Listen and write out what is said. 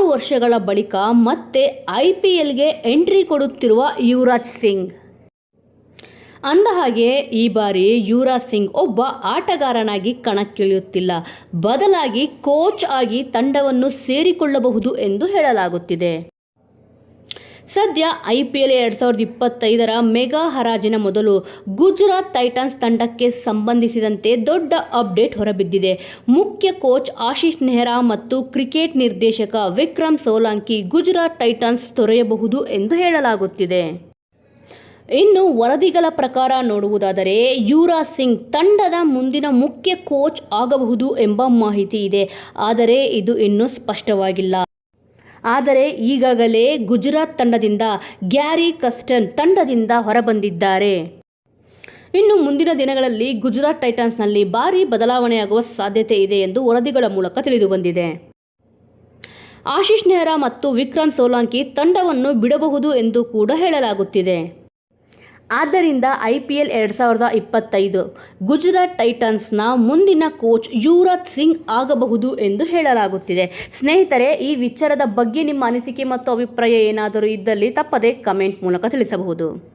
ವರ್ಷಗಳ ಬಳಿಕ ಮತ್ತೆ ಐ ಪಿ ಎಲ್ಗೆ ಎಂಟ್ರಿ ಕೊಡುತ್ತಿರುವ ಯುವರಾಜ್ ಸಿಂಗ್. ಅಂದಹಾಗೆ ಈ ಬಾರಿ ಯುವರಾಜ್ ಸಿಂಗ್ ಒಬ್ಬ ಆಟಗಾರನಾಗಿ ಕಣಕ್ಕಿಳಿಯುತ್ತಿಲ್ಲ. ಬದಲಾಗಿ ಕೋಚ್ ಆಗಿ ತಂಡವನ್ನು ಸೇರಿಕೊಳ್ಳಬಹುದು ಎಂದು ಹೇಳಲಾಗುತ್ತಿದೆ. ಸದ್ಯ ಐ ಪಿ ಎಲ್ ಎರಡು ಸಾವಿರದ ಇಪ್ಪತ್ತೈದರ ಮೆಗಾ ಹರಾಜಿನ ಮೊದಲು ಗುಜರಾತ್ ಟೈಟನ್ಸ್ ತಂಡಕ್ಕೆ ಸಂಬಂಧಿಸಿದಂತೆ ದೊಡ್ಡ ಅಪ್ಡೇಟ್ ಹೊರಬಿದ್ದಿದೆ. ಮುಖ್ಯ ಕೋಚ್ ಆಶೀಶ್ ನೆಹ್ರಾ ಮತ್ತು ಕ್ರಿಕೆಟ್ ನಿರ್ದೇಶಕ ವಿಕ್ರಮ್ ಸೋಲಾಂಕಿ ಗುಜರಾತ್ ಟೈಟನ್ಸ್ ತೊರೆಯಬಹುದು ಎಂದು ಹೇಳಲಾಗುತ್ತಿದೆ. ಇನ್ನು ವರದಿಗಳ ಪ್ರಕಾರ ನೋಡುವುದಾದರೆ, ಯುವರಾಜ್ ಸಿಂಗ್ ತಂಡದ ಮುಂದಿನ ಮುಖ್ಯ ಕೋಚ್ ಆಗಬಹುದು ಎಂಬ ಮಾಹಿತಿ ಇದೆ. ಆದರೆ ಇದು ಇನ್ನೂ ಸ್ಪಷ್ಟವಾಗಿಲ್ಲ. ಆದರೆ ಈಗಾಗಲೇ ಗುಜರಾತ್ ತಂಡದಿಂದ ಗ್ಯಾರಿ ಕಸ್ಟನ್ ತಂಡದಿಂದ ಹೊರಬಂದಿದ್ದಾರೆ. ಇನ್ನು ಮುಂದಿನ ದಿನಗಳಲ್ಲಿ ಗುಜರಾತ್ ಟೈಟನ್ಸ್ನಲ್ಲಿ ಭಾರೀ ಬದಲಾವಣೆಯಾಗುವ ಸಾಧ್ಯತೆ ಇದೆ ಎಂದು ವರದಿಗಳ ಮೂಲಕ ತಿಳಿದುಬಂದಿದೆ ಆಶೀಶ್ ನೆಹರಾ ಮತ್ತು ವಿಕ್ರಮ್ ಸೋಲಾಂಕಿ ತಂಡವನ್ನು ಬಿಡಬಹುದು ಎಂದು ಕೂಡ ಹೇಳಲಾಗುತ್ತಿದೆ. ಆದ್ದರಿಂದ ಐ ಪಿ ಎಲ್ ಎರಡು ಸಾವಿರದ ಇಪ್ಪತ್ತೈದು ಗುಜರಾತ್ ಟೈಟನ್ಸ್ನ ಮುಂದಿನ ಕೋಚ್ ಯುವರಾಜ್ ಸಿಂಗ್ ಆಗಬಹುದು ಎಂದು ಹೇಳಲಾಗುತ್ತಿದೆ. ಸ್ನೇಹಿತರೆ, ಈ ವಿಚಾರದ ಬಗ್ಗೆ ನಿಮ್ಮ ಅನಿಸಿಕೆ ಮತ್ತು ಅಭಿಪ್ರಾಯ ಏನಾದರೂ ಇದ್ದಲ್ಲಿ ತಪ್ಪದೆ ಕಮೆಂಟ್ ಮೂಲಕ ತಿಳಿಸಬಹುದು.